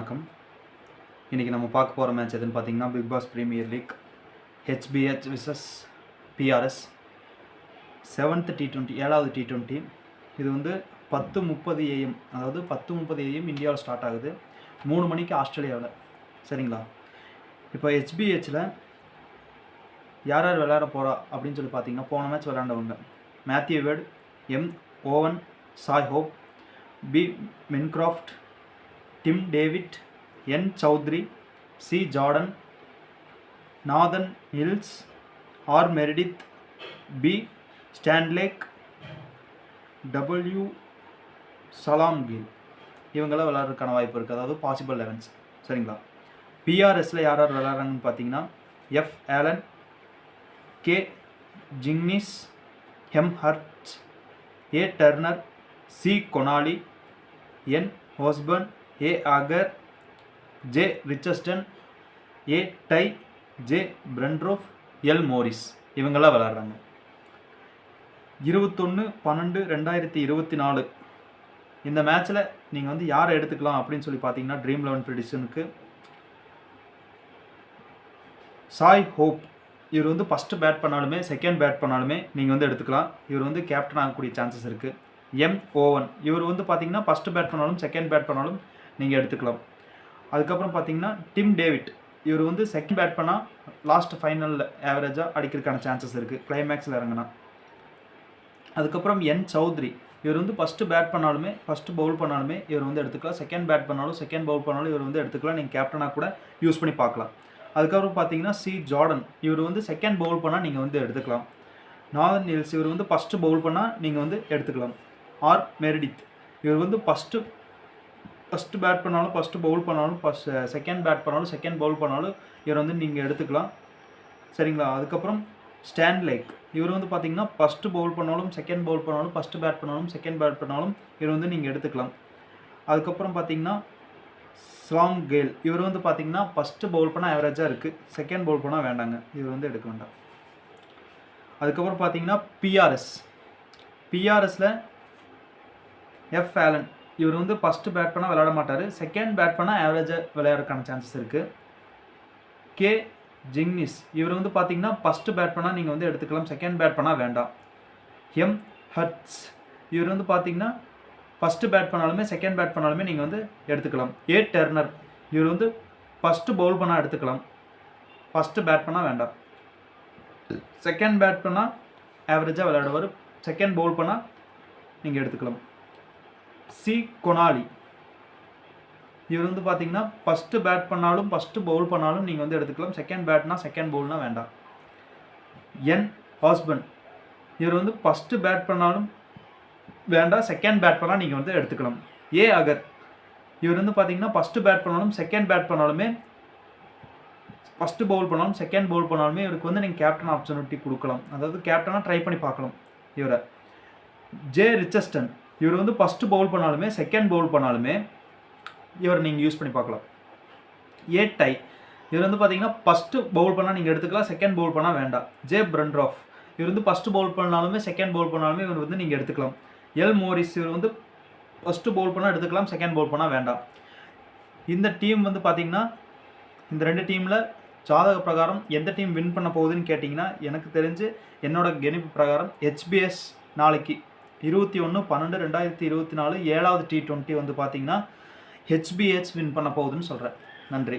வணக்கம். இன்றைக்கி நம்ம பார்க்க போகிற மேட்ச் எதுன்னு பார்த்தீங்கன்னா Big Bash premier league HBH vs BRS seventh T twenty ஏழாவது டி டுவெண்ட்டி இது வந்து பத்து முப்பது ஏஎம் அதாவது பத்து முப்பது ஏஎம் இந்தியாவில் ஸ்டார்ட் ஆகுது. மூணு மணிக்கு ஆஸ்திரேலியாவில். சரிங்களா? இப்போ ஹெச்பிஹெச்சில் யார் யார் விளையாட போகிறா அப்படின்னு சொல்லி பார்த்தீங்கன்னா போன match விளையாண்டவங்க. Matthew Wade M Owen Shai Hope B McDermott Tim David N Chaudhary C Jordan Nathan Ellis R Meredith B Stanlake W சலாம் கில் இவங்களாம் விளாட்றதுக்கான வாய்ப்பு இருக்குது அதாவது பாசிபிள் லெவன்ஸ் சரிங்களா? பிஆர்எஸில் யார் யார் விளாட்றாங்கன்னு பார்த்தீங்கன்னா எஃப் ஆலன் கே ஜிங்னிஸ் ஹெம் hurt A Turner C Connolly N ஹோஸ்பன் A Agar J Richardson A Tye J Behrendorff L Morris. இவங்கெல்லாம் விளாட்றாங்க. இருபத்தொன்று பன்னெண்டு ரெண்டாயிரத்தி இருபத்தி நாலு. இந்த மேட்ச்சில் நீங்கள் வந்து யாரை எடுத்துக்கலாம் அப்படின்னு சொல்லி பார்த்தீங்கன்னா ட்ரீம் லெவன் ப்ரிடிஷனுக்கு சாய் ஹோப். இவர் வந்து ஃபஸ்ட்டு பேட் பண்ணாலுமே செகண்ட் பேட் பண்ணாலுமே நீங்கள் வந்து எடுத்துக்கலாம். இவர் வந்து கேப்டன் ஆகக்கூடிய சான்சஸ் இருக்குது எம் ஓவன் இவர் வந்து பார்த்தீங்கன்னா ஃபஸ்ட்டு பேட் பண்ணாலும் செகண்ட் பேட் பண்ணாலும் நீங்கள் எடுத்துக்கலாம். அதுக்கப்புறம் பார்த்தீங்கன்னா டிம் டேவிட் இவர் வந்து செகண்ட் பேட் பண்ணால் லாஸ்ட் ஃபைனலில் ஆவரேஜாக அடிக்கிறதுக்கான சான்சஸ் இருக்குது கிளைமேக்ஸில் இறங்கினா. அதுக்கப்புறம் என் சௌத்ரி இவர் வந்து ஃபஸ்ட்டு பேட் பண்ணாலுமே ஃபஸ்ட்டு பவுல் பண்ணாலுமே இவர் வந்து எடுத்துக்கலாம். செகண்ட் பேட் பண்ணாலும் செகண்ட் பவுல் பண்ணாலும் இவர் வந்து எடுத்துக்கலாம். நீங்கள் கேப்டனாக கூட யூஸ் பண்ணி பார்க்கலாம். அதுக்கப்புறம் பார்த்தீங்கன்னா சி ஜார்டன் இவர் வந்து செகண்ட் பவுல் பண்ணால் நீங்கள் வந்து எடுத்துக்கலாம். நாதன் நில்ஸ் இவர் வந்து ஃபஸ்ட்டு பவுல் பண்ணால் நீங்கள் வந்து எடுத்துக்கலாம். ஆர் மெரிடித் இவர் வந்து ஃபஸ்ட்டு ஃபஸ்ட்டு பேட் பண்ணாலும் ஃபஸ்ட்டு பவுல் பண்ணாலும் ஃபஸ்ட் செகண்ட் பேட் பண்ணாலும் செகண்ட் பவுல் பண்ணாலும் இவர் வந்து நீங்கள் எடுத்துக்கலாம். சரிங்களா? அதுக்கப்புறம் ஸ்டாண்ட் லைக் இவர் வந்து பார்த்தீங்கன்னா ஃபஸ்ட்டு பவுல் பண்ணாலும் செகண்ட் பவுல் பண்ணாலும் ஃபஸ்ட்டு பேட் பண்ணாலும் செகண்ட் பேட் பண்ணாலும் இவர் வந்து நீங்கள் எடுத்துக்கலாம். அதுக்கப்புறம் பார்த்தீங்கன்னா ஸ்லாங் கேல் இவர் வந்து பார்த்தீங்கன்னா ஃபஸ்ட்டு பவுல் பண்ணால் ஆவரேஜாக இருக்குது செகண்ட் பவுல் பண்ணால் வேண்டாங்க. இவர் வந்து எடுக்க வேண்டாம். அதுக்கப்புறம் பார்த்தீங்கன்னா பிஆர்எஸ் பிஆர்எஸில் எஃப் ஆலன் இவர் வந்து ஃபஸ்ட்டு பேட் பண்ணால் விளையாட மாட்டார். செகண்ட் பேட் பண்ணால் ஆவரேஜாக விளையாடுறதுக்கான சான்சஸ் இருக்குது கே ஜிங்னிஸ் இவர் வந்து பார்த்தீங்கன்னா ஃபஸ்ட்டு பேட் பண்ணால் நீங்கள் வந்து எடுத்துக்கலாம். செகண்ட் பேட் பண்ணால் வேண்டாம். எம் ஹட்ஸ் இவர் வந்து பார்த்தீங்கன்னா ஃபஸ்ட்டு பேட் பண்ணாலுமே செகண்ட் பேட் பண்ணாலுமே நீங்கள் வந்து எடுத்துக்கலாம். ஏ டெர்னர் இவர் வந்து ஃபஸ்ட்டு பவுல் பண்ணால் எடுத்துக்கலாம். ஃபஸ்ட்டு பேட் பண்ணால் வேண்டாம். செகண்ட் பேட் பண்ணால் ஆவரேஜாக விளையாடுவார். செகண்ட் பவுல் பண்ணால் நீங்கள் எடுத்துக்கலாம். C Connolly. இவர் வந்து பார்த்தீங்கன்னா ஃபஸ்ட்டு பேட் பண்ணாலும் ஃபஸ்ட்டு பவுல் பண்ணாலும் நீங்கள் வந்து எடுத்துக்கலாம். செகண்ட் பேட்னா செகண்ட் பவுல்னா வேண்டாம். என் ஹாஸ்பண்ட் இவர் வந்து ஃபஸ்ட்டு பேட் பண்ணாலும் வேண்டாம். செகண்ட் பேட் பண்ணால் நீங்கள் வந்து எடுத்துக்கலாம். ஏ அகர். இவர் வந்து பார்த்தீங்கன்னா ஃபஸ்ட்டு பேட் பண்ணாலும் செகண்ட் பேட் பண்ணாலுமே ஃபஸ்ட்டு பவுல் பண்ணாலும் செகண்ட் பவுல் பண்ணாலுமே இவருக்கு வந்து நீங்கள் கேப்டன் ஆப்பர்ச்சுனிட்டி கொடுக்கலாம். அதாவது கேப்டனாக ட்ரை பண்ணி பார்க்கலாம் இவரை. ஜே ரிச்சஸ்டன் இவர் வந்து ஃபஸ்ட்டு பவுல் பண்ணாலுமே செகண்ட் பவுல் பண்ணாலுமே இவரை நீங்கள் யூஸ் பண்ணி பார்க்கலாம். ஏ டை இவர் வந்து பார்த்தீங்கன்னா ஃபஸ்ட்டு பவுல் பண்ணால் நீங்கள் எடுத்துக்கலாம் செகண்ட் பவுல் பண்ணால் வேண்டாம். ஜே பிரண்ட்ராஃப் இவர் வந்து ஃபஸ்ட்டு பவுல் பண்ணாலுமே செகண்ட் பவுல் பண்ணாலுமே இவர் வந்து நீங்கள் எடுத்துக்கலாம். எல் மோரிஸ் இவர் வந்து ஃபஸ்ட்டு பவுல் பண்ணால் எடுத்துக்கலாம் செகண்ட் பவுல் பண்ணால் வேண்டாம். இந்த டீம் வந்து பார்த்தீங்கன்னா இந்த ரெண்டு டீமில் ஜாதக பிரகாரம் எந்த டீம் வின் பண்ண போகுதுன்னு கேட்டிங்கன்னா எனக்கு தெரிஞ்சு என்னோட கணிப்பு பிரகாரம் ஹெச்பிஎஸ் நாளைக்கு இருபத்தி ஒன்று பன்னெண்டு ரெண்டாயிரத்தி இருபத்தி நாலு ஏழாவது டி டுவெண்ட்டி வந்து பார்த்தீங்கன்னா ஹெச்பிஹெச் வின் பண்ண போகுதுன்னு சொல்கிறேன் நன்றி.